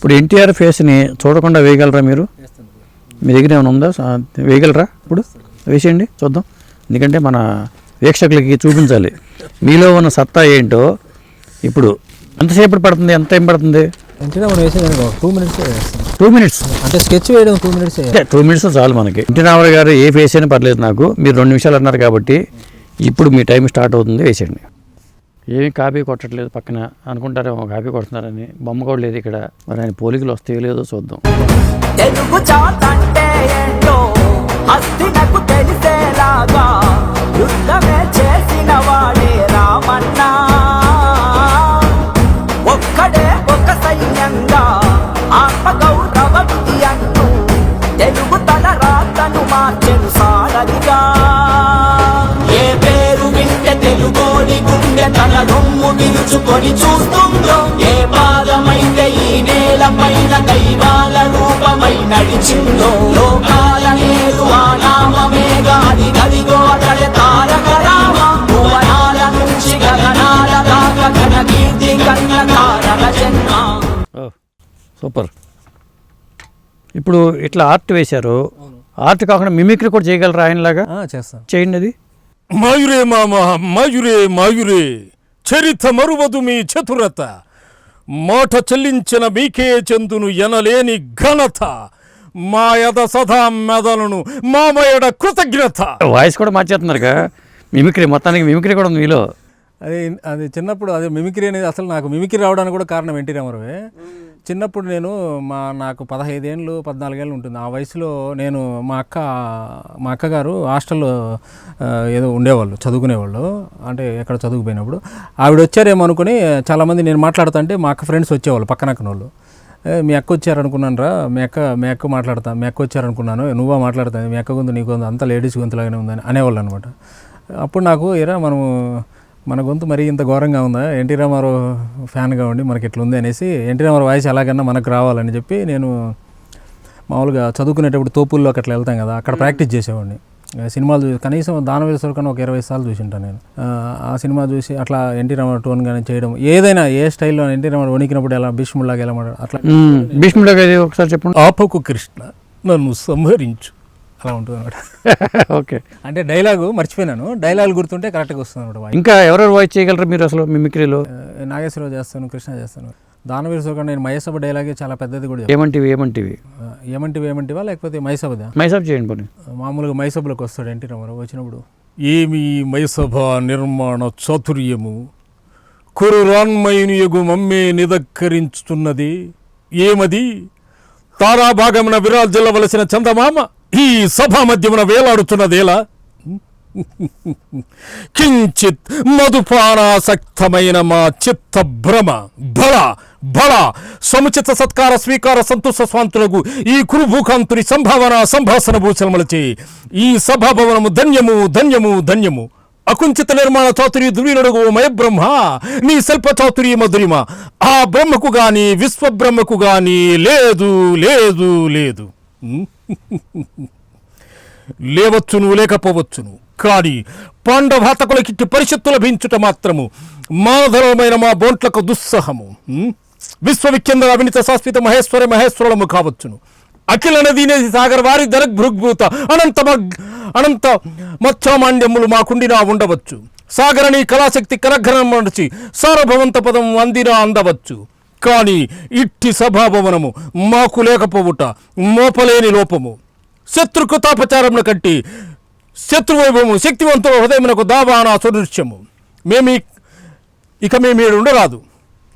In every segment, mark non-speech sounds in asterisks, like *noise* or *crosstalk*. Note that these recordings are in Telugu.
ఇప్పుడు ఎన్టీఆర్ ఫేస్ని చూడకుండా వేయగలరా మీరు? మీ దగ్గర ఏమైనా ఉందా? వేయగలరా ఇప్పుడు? వేసేయండి చూద్దాం. ఎందుకంటే మన వీక్షకులకి చూపించాలి. మీలో ఉన్న సత్తా ఏంటో ఇప్పుడు ఎంతసేపు పడుతుంది? ఎంత టైం పడుతుంది? మనం వేసేదానికి టూ మినిట్స్ టూ మినిట్స్. అంటే స్కెచ్ వేయడం టూ మినిట్స్ అంటే టూ మినిట్స్ చాలు మనకి. ఎన్టీ రామారావు గారు ఏ ఫేస్ అయినా పర్లేదు నాకు. మీరు రెండు నిమిషాలు అన్నారు కాబట్టి ఇప్పుడు మీ టైం స్టార్ట్ అవుతుంది. వేసేయండి. ఏమీ కాపీ కొట్టట్లేదు పక్కన. అనుకుంటారేమో కాపీ కొడుతున్నారని. బొమ్మ కూడా లేదు ఇక్కడ. మరి ఆయన పోలికలు వస్తాయో లేదో చూద్దాం. ఏంటో తెలిసేలాగా యుద్ధమే చేసిన వాడే రామన్నా. విరుచుకొని చూస్తుందో ఏ పాదమైతే ఈ నేల పైన దైవాల రూపమై నడిచిందో? లోకాల నేరు ఆ నామమేగా అది గదిగో అతడే తారక రామ. భువనాల నుంచి గగనాల దాకా ఘన కీర్తి కన్న తారక జన్మ. ఓ సూపర్. ఇప్పుడు ఇట్లా ఆర్ట్ వేశారు. ఆర్ట్ కాకుండా మిమిక్రీ కూడా చేయగలరా ఆయనలాగా? చేస్తాం. చేయండి అది. మాయురే మామ మాయురే మాయురే. చరిత మరువదు మీ చతురత. మాట చెల్లించిన మీకే చెందును ఎనలేని ఘనత. మా యద సదా మెదలను మామయడ కృతజ్ఞత. వాయిస్ కూడా మార్చేస్తున్నారుగా. మిమిక్రీ మొత్తానికి మిమిక్రీ కూడా ఉంది మీలో. అది అది చిన్నప్పుడు అది మిమిక్రీ అనేది అసలు నాకు మిమిక్రీ రావడానికి కూడా కారణం ఎన్టీ రామారావే. చిన్నప్పుడు నేను మా నాకు పదహైదేళ్ళు పద్నాలుగేళ్ళు ఉంటుంది. ఆ వయసులో నేను మా అక్క మా అక్కగారు హాస్టల్లో ఏదో ఉండేవాళ్ళు చదువుకునేవాళ్ళు. అంటే ఎక్కడ చదువుకుపోయినప్పుడు. ఆవిడ వచ్చారేమో అనుకుని చాలామంది నేను మాట్లాడుతుంటే మా అక్క ఫ్రెండ్స్ వచ్చేవాళ్ళు పక్కన అక్కనోళ్ళు వాళ్ళు. మీ అక్క వచ్చారనుకున్నాను రా మీ అక్క మీ అక్క మాట్లాడతా మీ అక్క వచ్చారనుకున్నాను నువ్వా మాట్లాడతాను మీ అక్క గొంతు నీ గొంతు అంతా లేడీస్ గొంతులాగానే ఉందని అనేవాళ్ళు అనమాట. అప్పుడు నాకు ఇరా మనము మన గొంతు మరీ ఇంత ఘోరంగా ఉందా? ఎన్టీ రామారావు ఫ్యాన్గా ఉండి మనకి ఇట్లా ఉంది అనేసి ఎన్టీ రామారావు వాయిస్ ఎలాగన్నా మనకు రావాలని చెప్పి నేను మామూలుగా చదువుకునేటప్పుడు తోపుల్లోకి అట్లా వెళ్తాం కదా అక్కడ ప్రాక్టీస్ చేసేవాడిని. సినిమాలు చూసి కనీసం దానవేశ్వర కన్నా ఒక ఇరవై సార్లు చూసింటాను నేను. ఆ, సినిమా చూసి అట్లా ఎన్టీ రామారావు టోన్ కానీ చేయడం ఏదైనా ఏ స్టైల్లో ఎన్టీ రామారావు వణికినప్పుడు ఎలా భీష్ముడిలాగా ఎలా మాట్లాడు అట్లా మ్మ్. భీష్ముడు గారి ఒకసారి చెప్పండి. ఆపకు కృష్ణ నన్ను సంహరించు. అలా ఉంటుంది అనమాట ఓకే. అంటే డైలాగు మర్చిపోయినాను. డైలాగ్ గుర్తుంటే కరెక్ట్గా వస్తుంది అనమాట ఇంకా ఎవరెవరు వాయిస్ చేయగలరు మీరు అసలు మిమిక్రీలో నాగేశ్వరరావు చేస్తాను కృష్ణ చేస్తాను. దానవీర సోకండ నేను మహేసభ డైలాగే చాలా పెద్దది కూడా ఏమంటివి ఏమంటివి? ఏమంటివి ఏమంటివా లేకపోతే మైసభదా మైసాబ్ చేయండి పోనీ. మామూలుగా మైసభలోకి వస్తాడు ఎన్టీ రామారావు వచ్చినప్పుడు. ఏమి మైసభ నిర్మాణ చాతుర్యము? కురురాన్మయునియగు మమ్మే నిదక్కరించుతున్నది. ఏమది? తారాభాగమున విరాజిల్లవలసిన చందమామ? ఈ సభా మధ్యమున వేలాడుతున్నదేలా? కించిత్ మధుపానాసక్తమైన మా చిత్త భ్రమ బల బల సముచిత సత్కార స్వీకార సంతోష స్వాంతులకు ఈ కురుభూకాంతుని సంభావన సంభాషణ భూషణములచే ఈ సభాభవనము ధన్యము ధన్యము ధన్యము. అకుంచిత నిర్మాణ చాతురి మయ మయబ్రహ్మ నీ శిల్ప చాతురి మధురిమ. ఆ బ్రహ్మకు గాని విశ్వబ్రహ్మకు గాని లేదు లేదు లేదు. లేవచ్చును లేకపోవచ్చును. కానీ పాండవాతకులకిట్టి పరిషత్తు లభించుట మాత్రము మానధరమైన మా బోంట్లకు దుస్సహము. విశ్వవిఖ్యంద విశ్వవిఖ్యందర అవినిత శాశ్వత మహేశ్వర మహేశ్వరులము కావచ్చును. అఖిల నదీనది సాగర్ వారి దరగ్భృగ్భూత అనంత మగ్ అనంత మత్స్యమాండ్యములు మాకుండినా ఉండవచ్చు. సాగరని కళాశక్తి కరఘనం నడిచి సార్వభవంత పదం అందినా అందవచ్చు. కానీ ఇట్టి సభాభవనము మాకు లేకపోవుట మోపలేని లోపము. శత్రుకృతాపచారముల కట్టి శత్రువైభవము శక్తివంతుల హృదయమునకు దావాన సుదృశ్యము. మేము ఇక మేమేడు ఉండరాదు.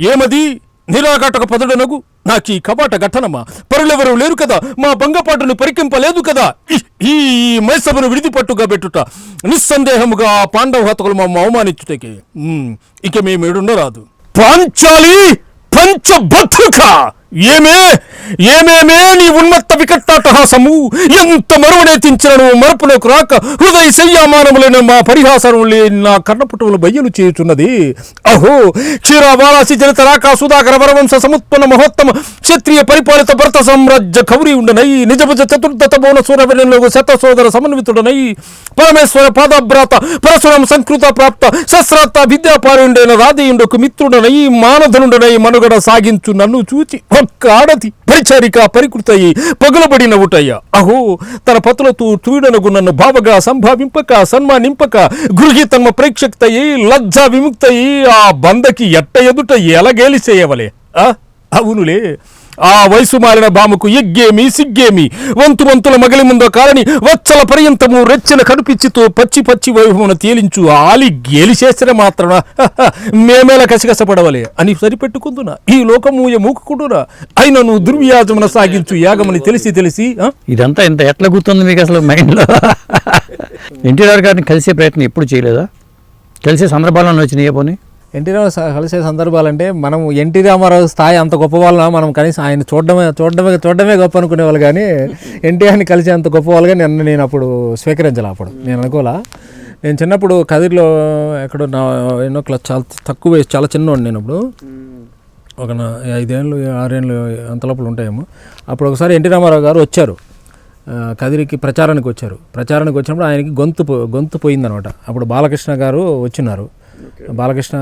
ఏమది? నిరాఘాటక పదుడనగు? నాకు ఈ కపాట ఘటనమా? పరులెవరూ లేరు కదా? మా భంగపాటును పరికింపలేదు కదా? ఈ- మైసభను విడిదిపట్టుగా పెట్టుట నిస్సందేహముగా పాండవ హతకులు మమ్మ అవమానించుటకే. ఇక మేము ఏడుండరాదు పాంచాలి! ಮಂಚ ಬತ್ತುಕ ఏమే? ఏమేమే నీ ఉన్నత వికట్టాటహాసము? ఎంత మరువనేతించినను మరపులోకి రాక హృదయ శయ్యామానములైన మా పరిహాసము లేని నా కర్ణపుటములు బయ్యలు చేయుచున్నది. అహో క్షీర వారాసి జనిత రాక సుధాకర వరవంశ సముత్పన్న మహోత్తమ క్షత్రియ పరిపాలిత భరత సామ్రాజ్య కౌరి ఉండనై నిజభుజ చతుర్దత భువన సూర్యవెనలోగు శత సోదర సమన్వితుడనై పరమేశ్వర పాదభ్రాత పరశురం సంకృత ప్రాప్త శస్త్రాత్త విద్యాపారుండైన రాధేయుండకు మిత్రుడనై మానధనుడనై మనుగడ సాగించు నన్ను చూచి. ఓ ఒక్క ఆడది పరిచారిక పరికృతయి పగులబడిన అహో తన పతులతో చూడనగు నన్ను భావగా సంభావింపక సన్మానింపక గృహి తమ ప్రేక్షక్తయి లజ్జ విముక్తయి ఆ బందకి ఎట్ట ఎదుట ఎలగేలి చేయవలే ఆ? అవునులే ఆ వయసు మారిన బామకు ఎగ్గేమి సిగ్గేమి వంతు వంతుల మగలి ముందో కాలని వచ్చల పర్యంతము రెచ్చెల కనిపించితో పచ్చి పచ్చి వైభవమును తేలించు ఆలి గేలి చేస్తేనే మాత్రన? మేమేలా కసికసపడవలే అని సరిపెట్టుకుందునా? ఈ లోకము మూకుకుంటున్నా అయినను దుర్వ్యాజమున సాగించు యాగమని తెలిసి తెలిసి ఆ? ఇదంతా ఇంత ఎట్లా గుర్తుంది మీకు అసలు మైండ్లో? ఎన్టీఆర్ గారిని కలిసే ప్రయత్నం ఎప్పుడు చేయలేదా? కలిసే సందర్భాలను వచ్చినాయి పోనీ? ఎన్టీ రామారావు కలిసే సందర్భాలంటే మనం ఎన్టీ రామారావు స్థాయి అంత గొప్ప వాళ్ళ మనం కనీసం ఆయన చూడడమే చూడడమే చూడడమే గొప్ప అనుకునే వాళ్ళు కానీ *laughs* ఎన్టీఆర్ని కలిసే అంత గొప్ప వాళ్ళగా నేను నేను అప్పుడు స్వీకరించాలి అప్పుడు. నేను అనుకోలా నేను చిన్నప్పుడు కదిరిలో ఎక్కడో నా ఎన్నో క్లాస్ చాలా తక్కువ వయసు చాలా చిన్నవాడిని నేను అప్పుడు. ఒక నా- ఐదేళ్ళు ఆరేళ్ళు అంత లోపల ఉంటాయేమో. అప్పుడు ఒకసారి ఎన్టీ రామారావు గారు వచ్చారు. కదిరికి ప్రచారానికి వచ్చారు. ప్రచారానికి వచ్చినప్పుడు ఆయనకి గొంతు పో- గొంతు పోయిందనమాట. అప్పుడు బాలకృష్ణ గారు వచ్చినారు. బాలకృష్ణ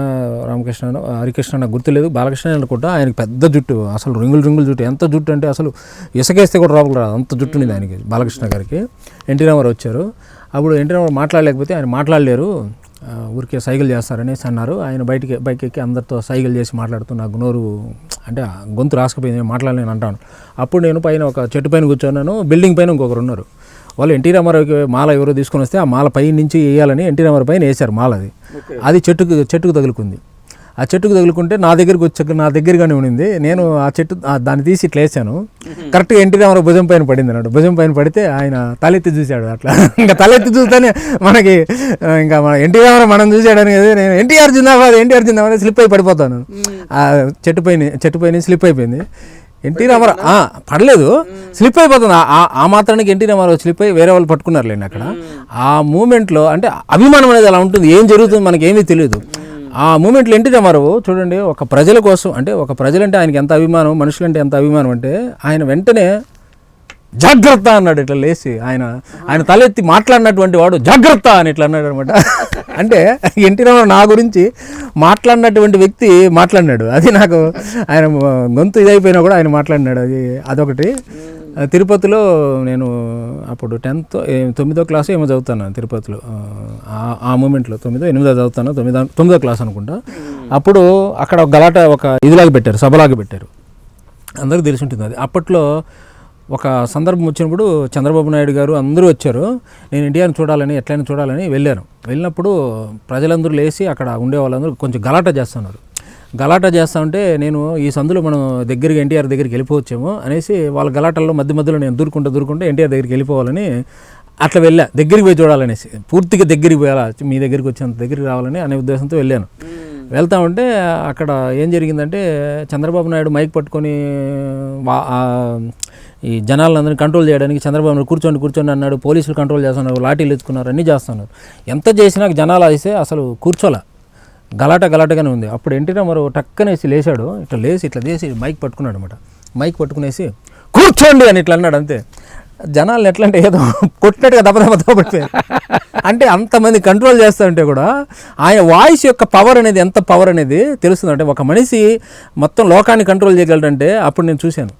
రామకృష్ణ హరికృష్ణ నాకు గుర్తులేదు బాలకృష్ణ అనుకుంటా ఆయనకి పెద్ద జుట్టు అసలు రింగులు రింగులు జుట్టు. ఎంత జుట్టు అంటే అసలు ఇసకేస్తే కూడా రాబులు రాదు. అంత జుట్టు ఉంది ఆయనకి బాలకృష్ణ గారికి. ఎన్టీ రామారావు వచ్చారు. అప్పుడు ఎన్టీ రామారావు మాట్లాడలేకపోతే ఆయన మాట్లాడలేరు. ఊరికే సైకిల్ చేస్తారనేసి అన్నారు. ఆయన బయటికి బైక్ ఎక్కి అందరితో సైకిల్ చేసి మాట్లాడుతూ నాకు నోరు అంటే గొంతు రాసుకుపోయింది మాట్లాడలేను అంటాను. అప్పుడు నేను పైన ఒక చెట్టు పైన కూర్చున్నాను. బిల్డింగ్ పైన ఇంకొకరు ఉన్నారు. వాళ్ళు ఎన్టీ రామారావుకి మాల ఎవరో తీసుకొని వస్తే ఆ మాల పై నుంచి వేయాలని ఎన్టీ రామారావు పైన వేశారు మాల అది. అది చెట్టుకు చెట్టుకు తగులుకుంది. ఆ చెట్టుకు తగులుకుంటే నా దగ్గరికి వచ్చాక నా దగ్గరగానే ఉండింది. నేను ఆ చెట్టు దాన్ని తీసి ఇట్లా వేసాను కరెక్ట్గా ఎన్టీ రామారావు భుజం పైన పడింది అన్నాడు. భుజం పైన పడితే ఆయన తలెత్తి చూశాడు అట్లా. ఇంకా తలెత్తి చూస్తేనే మనకి ఇంకా మన ఎన్టీ రామారావు మనం చూసాడని కదా నేను ఎన్టీఆర్ జిందాబాద్ ఎన్టీఆర్ జిందాబాద్ స్లిప్ అయి పడిపోతాను. ఆ చెట్టు పైన చెట్టు పైన స్లిప్ అయిపోయింది. ఎన్టీ రామారావు పడలేదు. స్లిప్ అయిపోతుంది. ఆ- మాత్రానికి ఎన్టీ రామారావు స్లిప్ అయి వేరే వాళ్ళు పట్టుకున్నారులేండి అక్కడ. ఆ మూమెంట్లో అంటే అభిమానం అనేది అలా ఉంటుంది. ఏం జరుగుతుంది మనకి ఏమీ తెలియదు ఆ మూమెంట్లో ఎన్టీ రామారావు చూడండి ఒక ప్రజల కోసం అంటే ఒక ప్రజలంటే ఆయనకి ఎంత అభిమానం మనుషులంటే ఎంత అభిమానం అంటే ఆయన వెంటనే జాగ్రత్త అన్నాడు ఇట్లా లేచి ఆయన ఆయన తలెత్తి మాట్లాడినటువంటి వాడు జాగ్రత్త అని ఇట్లా అన్నాడు అనమాట. అంటే ఎన్టీ రామారావు నా గురించి మాట్లాడినటువంటి వ్యక్తి మాట్లాడినాడు. అది నాకు ఆయన గొంతు ఇదైపోయినా కూడా ఆయన మాట్లాడినాడు. అది అదొకటి. తిరుపతిలో నేను అప్పుడు టెన్త్ తొమ్మిదో క్లాస్ ఏమో చదువుతాను తిరుపతిలో. ఆ- ఆ మూమెంట్లో తొమ్మిదో ఎనిమిదో చదువుతాను తొమ్మిదో తొమ్మిదో క్లాస్ అనుకుంటా. అప్పుడు అక్కడ ఒక గలాట ఒక ఇదిలాగా పెట్టారు సభలాగా పెట్టారు. అందరికీ తెలిసి ఉంటుంది అది. అప్పట్లో ఒక సందర్భం వచ్చినప్పుడు చంద్రబాబు నాయుడు గారు అందరూ వచ్చారు. నేను ఎన్టీఆర్ని చూడాలని ఎట్లయినా చూడాలని వెళ్ళాను వెళ్ళినప్పుడు ప్రజలందరూ లేచి అక్కడ ఉండే వాళ్ళందరూ కొంచెం గలాట చేస్తున్నారు. గలాటా చేస్తా ఉంటే నేను ఈ సందులో మనం దగ్గరికి ఎన్టీఆర్ దగ్గరికి వెళ్ళిపోవచ్చేమో అనేసి వాళ్ళ గలాటల్లో మధ్య మధ్యలో నేను దూరుకుంటూ దూరుకుంటే ఎన్టీఆర్ దగ్గరికి వెళ్ళిపోవాలని అట్లా వెళ్ళా. దగ్గరికి పోయి చూడాలనేసి. పూర్తిగా దగ్గరికి పోయాలా? మీ దగ్గరికి వచ్చేంత దగ్గరికి రావాలని అనే ఉద్దేశంతో వెళ్ళాను. వెళ్తా ఉంటే అక్కడ ఏం జరిగిందంటే చంద్రబాబు నాయుడు మైక్ పట్టుకొని ఈ జనాలందరినీ కంట్రోల్ చేయడానికి చంద్రబాబు నాయుడు కూర్చోండి కూర్చోండి అన్నాడు పోలీసులు కంట్రోల్ చేస్తున్నారు లాఠీలు ఎత్తుకున్నారు అన్నీ చేస్తున్నారు. ఎంత చేసినా జనాలు అయితే అసలు కూర్చోలే. గలాట గలాటగానే ఉంది. అప్పుడు ఎన్టీ రామారావు టక్కనేసి లేచాడు ఇట్లా లేచి ఇట్లా చేసి మైక్ పట్టుకున్నాడు అనమాట మైక్ పట్టుకునేసి కూర్చోండి అని ఇట్లా అన్నాడు అంతే. జనాలు ఎట్లంటే ఏదో కొట్టినట్టుగా దెబ్బ దెబ్బ అంటే అంతమంది కంట్రోల్ చేస్తుంటే కూడా ఆయన వాయిస్ యొక్క పవర్ అనేది ఎంత పవర్ అనేది తెలుస్తుంది. అంటే ఒక మనిషి మొత్తం లోకాన్ని కంట్రోల్ చేయగలడంటే అప్పుడు నేను చూశాను.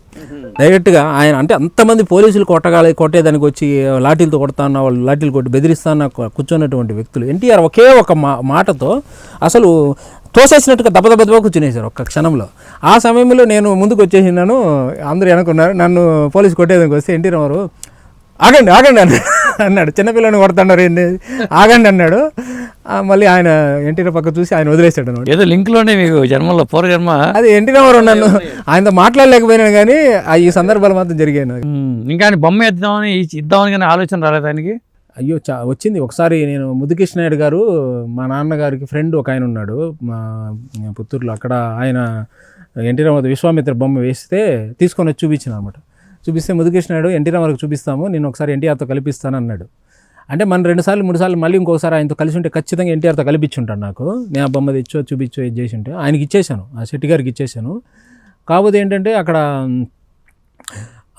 డైరెక్ట్గా ఆయన అంటే అంతమంది పోలీసులు కొట్టగాలి కొట్టేదానికి వచ్చి లాఠీలతో కొడతాన్న వాళ్ళు లాఠీలు కొట్టి బెదిరిస్తా అన్న కూర్చున్నటువంటి వ్యక్తులు. ఎన్టీఆర్ ఒకే ఒక మా మాటతో అసలు తోసేసినట్టుగా దెబ్బ దెబ్బ దెబ్బ కూర్చునేశారు ఒక్క క్షణంలో. ఆ సమయంలో నేను ముందుకు వచ్చేసినాను అందరూ అనుకున్నారు నన్ను పోలీసు కొట్టేదానికి వస్తే ఎన్టీ రామారావు ఆగండి ఆగండి అన్నాడు. అన్నాడు. చిన్నపిల్లని కొడుతున్నారు ఏంటి ఆగండి అన్నాడు. మళ్ళీ ఆయన ఎన్టీఆర్ పక్క చూసి ఆయన వదిలేశాడు అనమాట. ఏదో లింక్లోనే మీకు జన్మలో పూర్వజన్మ అది ఎన్టీ రామారావు నన్ను ఆయనతో మాట్లాడలేకపోయినా కానీ ఈ సందర్భాలు మాత్రం జరిగాయి ఇంకా ఆయన బొమ్మ ఇద్దామని ఇద్దామని కానీ ఆలోచన రాలేదు ఆయనకి? అయ్యో చా వచ్చింది. ఒకసారి నేను ముద్దుకృష్ణ నాయుడు గారు మా నాన్నగారికి ఫ్రెండ్ ఒక ఆయన ఉన్నాడు మా పుత్తూరులో అక్కడ ఆయన ఎన్టీ రామారావు విశ్వామిత్ర బొమ్మ వేస్తే తీసుకొని వచ్చి చూపించిన అనమాట. చూపిస్తే ముద్దుకృష్ణ నాయుడు ఎన్టీ రామారావుకి చూపిస్తాము నేను ఒకసారి ఎన్టీఆర్తో కలిపిస్తాను అన్నాడు అంటే మన రెండుసార్లు మూడుసార్లు మూడు సార్లు మళ్ళీ ఇంకోసారి ఆయనతో కలిసి ఉంటే ఖచ్చితంగా ఎన్టీఆర్తో కలిపించుంటాను నాకు. నేను ఆ బొమ్మ తెచ్చో చూపించో ఇది చేసి ఉంటే. ఆయనకి ఇచ్చేసాను ఆ శెట్టి గారికి ఇచ్చేసాను కాకపోతే ఏంటంటే అక్కడ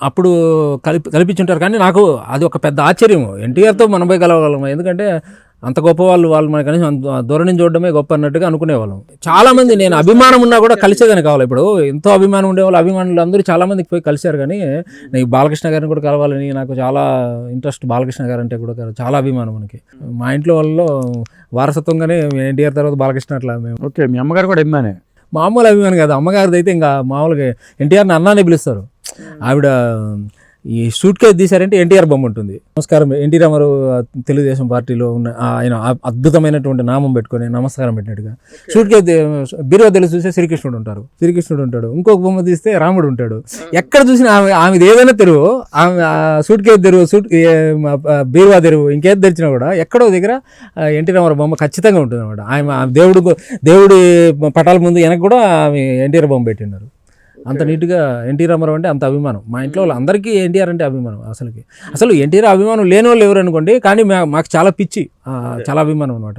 అప్పుడు కలిపి కల్పించుంటారు కానీ నాకు అది ఒక పెద్ద ఆశ్చర్యం ఎన్టీఆర్తో మనం పోయి కలవగలం ఎందుకంటే అంత గొప్ప వాళ్ళు వాళ్ళు మనకి కనీసం దూరం నుంచి చూడడమే గొప్ప అన్నట్టుగా అనుకునేవాళ్ళం. చాలా మంది నేను అభిమానం ఉన్నా కూడా కలిసేదని కావాలి. ఇప్పుడు ఎంతో అభిమానం ఉండేవాళ్ళు అభిమానులు అందరూ చాలా మందికి పోయి కలిశారు కానీ నేను బాలకృష్ణ గారిని కూడా కలవాలని నాకు చాలా ఇంట్రెస్ట్ బాలకృష్ణ గారు అంటే కూడా చాలా అభిమానం మనకి. మా ఇంట్లో వాళ్ళలో వారసత్వంగానే ఎన్టీఆర్ తర్వాత బాలకృష్ణ అట్లా మేము. ఓకే మీ అమ్మగారు కూడా అభిమానే? మామూలు అభిమానం కాదు అమ్మగారిది అయితే ఇంకా మామూలుగా ఎన్టీఆర్ని అన్నానే పిలుస్తారు. ఆవిడ ఈ సూట్ కేసు తీశారంటే ఎన్టీఆర్ బొమ్మ ఉంటుంది. నమస్కారం. ఎన్టీ రామారావు తెలుగుదేశం పార్టీలో ఉన్న ఆయన అద్భుతమైనటువంటి నామం పెట్టుకొని నమస్కారం పెట్టినట్టుగా. సూట్ కేసు బీరువా తెలుసు చూస్తే శ్రీకృష్ణుడు ఉంటారు శ్రీకృష్ణుడు ఉంటాడు. ఇంకొక బొమ్మ తీస్తే రాముడు ఉంటాడు. ఎక్కడ చూసినా ఆమె ఆమెది ఏదైనా తెరువు ఆమె సూట్ కేసు తెరువు ఆ, బీరువా తెరువు ఇంకేది తెరిచినా కూడా ఎక్కడో దగ్గర ఎన్టీ రామారావు బొమ్మ ఖచ్చితంగా ఉంటుంది అనమాట ఆమె దేవుడు దేవుడి పటాల ముందు వెనక కూడా ఆమె ఎన్టీఆర్ బొమ్మ పెట్టినారు. అంత నీట్గా ఎన్టీ రామారావు అంటే అంత అభిమానం. మా ఇంట్లో వాళ్ళందరికీ ఎన్టీఆర్ అంటే అభిమానం అసలుకి. అసలు ఎన్టీఆర్ అభిమానం లేని వాళ్ళు ఎవరు అనుకోండి కానీ మాకు చాలా పిచ్చి చాలా అభిమానం అనమాట